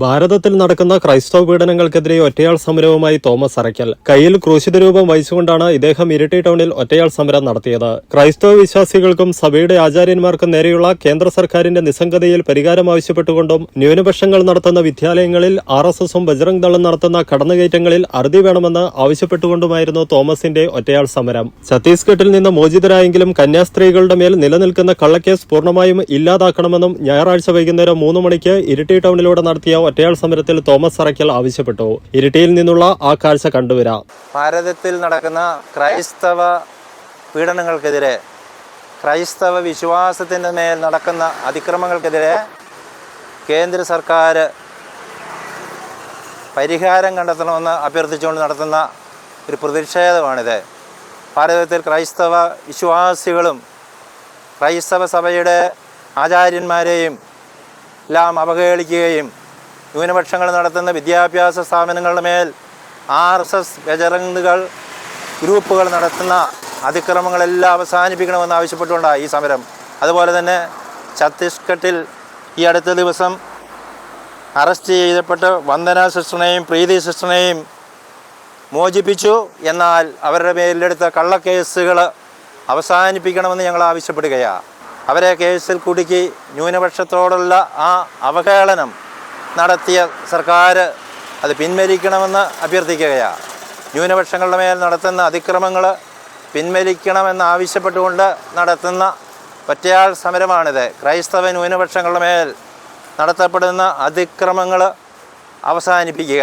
ഭാരതത്തിൽ നടക്കുന്ന ക്രൈസ്തവ പീഡനങ്ങൾക്കെതിരെ ഒറ്റയാൾ സമരവുമായി തോമസ് അറയ്ക്കൽ കയ്യിൽ ക്രൂശിത രൂപം വഹിച്ചുകൊണ്ടാണ് ഇദ്ദേഹം ഇരിട്ടി ടൗണിൽ ഒറ്റയാൾ സമരം നടത്തിയത്. ക്രൈസ്തവ വിശ്വാസികൾക്കും സഭയുടെ ആചാര്യന്മാർക്കും നേരെയുള്ള കേന്ദ്ര സർക്കാരിന്റെ നിസ്സംഗതയിൽ പരിഹാരം ആവശ്യപ്പെട്ടുകൊണ്ടും ന്യൂനപക്ഷങ്ങൾ നടത്തുന്ന വിദ്യാലയങ്ങളിൽ ആർ എസ് എസും ബജ്രംഗ് ദളും നടത്തുന്ന കടന്നുകയറ്റങ്ങളിൽ അറുതി വേണമെന്ന് ആവശ്യപ്പെട്ടുകൊണ്ടുമായിരുന്നു തോമസിന്റെ ഒറ്റയാൾ സമരം. ഛത്തീസ്ഗഡിൽ നിന്ന് മോചിതരായെങ്കിലും കന്യാസ്ത്രീകളുടെ മേൽ നിലനിൽക്കുന്ന കള്ളക്കേസ് പൂർണമായും ഇല്ലാതാക്കണമെന്നും ഞായറാഴ്ച വൈകുന്നേരം മൂന്ന് മണിക്ക് ഇരിട്ടി ടൗണിലൂടെ നടത്തിയ ഒറ്റയാൾ സമരത്തിൽ തോമസ് അറയ്ക്കൽ ആവശ്യപ്പെട്ടു. ഇരിട്ടിയിൽ നിന്നുള്ള ആ കാഴ്ച കണ്ടുവരാം. ഭാരതത്തിൽ നടക്കുന്ന ക്രൈസ്തവ പീഡനങ്ങൾക്കെതിരെ ക്രൈസ്തവ വിശ്വാസത്തിന്റെ മേൽ നടക്കുന്ന അതിക്രമങ്ങൾക്കെതിരെ കേന്ദ്ര സർക്കാർ പരിഹാരം കണ്ടെത്തണമെന്ന് അഭ്യർത്ഥിച്ചുകൊണ്ട് നടത്തുന്ന ഒരു പ്രതിഷേധമാണിത്. ഭാരതത്തിൽ ക്രൈസ്തവ വിശ്വാസികളും ക്രൈസ്തവ സഭയുടെ ആചാര്യന്മാരെയും എല്ലാം അവഹേളിക്കുകയും ന്യൂനപക്ഷങ്ങൾ നടത്തുന്ന വിദ്യാഭ്യാസ സ്ഥാപനങ്ങളുടെ മേൽ ആർ എസ് എസ് ബജറങ്ങുകൾ ഗ്രൂപ്പുകൾ നടത്തുന്ന അതിക്രമങ്ങളെല്ലാം അവസാനിപ്പിക്കണമെന്ന് ആവശ്യപ്പെട്ടുകൊണ്ടാണ് ഈ സമരം. അതുപോലെ തന്നെ ഛത്തീസ്ഗഡിൽ ഈ അടുത്ത ദിവസം അറസ്റ്റ് ചെയ്തപ്പെട്ട് വന്ദന സിസ്റ്ററിനെയും പ്രീതി സിസ്റ്ററിനെയും മോചിപ്പിച്ചു. എന്നാൽ അവരുടെ പേരിലെടുത്ത കള്ളക്കേസുകൾ അവസാനിപ്പിക്കണമെന്ന് ഞങ്ങൾ ആവശ്യപ്പെടുകയാണ് അവരെ കേസിൽ കുടുക്കി ന്യൂനപക്ഷത്തോടുള്ള ആ അവഹേളനം നടത്തിയ സർക്കാർ അത് പിൻവലിക്കണമെന്ന് അഭ്യർത്ഥിക്കുകയാണ്. ന്യൂനപക്ഷങ്ങളുടെ മേൽ നടത്തുന്ന അതിക്രമങ്ങൾ പിൻവലിക്കണമെന്ന് ആവശ്യപ്പെട്ടുകൊണ്ട് നടത്തുന്ന ഒറ്റയാൾ സമരമാണിത്. ക്രൈസ്തവ ന്യൂനപക്ഷങ്ങളുടെ മേൽ നടത്തപ്പെടുന്ന അതിക്രമങ്ങൾ അവസാനിപ്പിക്കുക.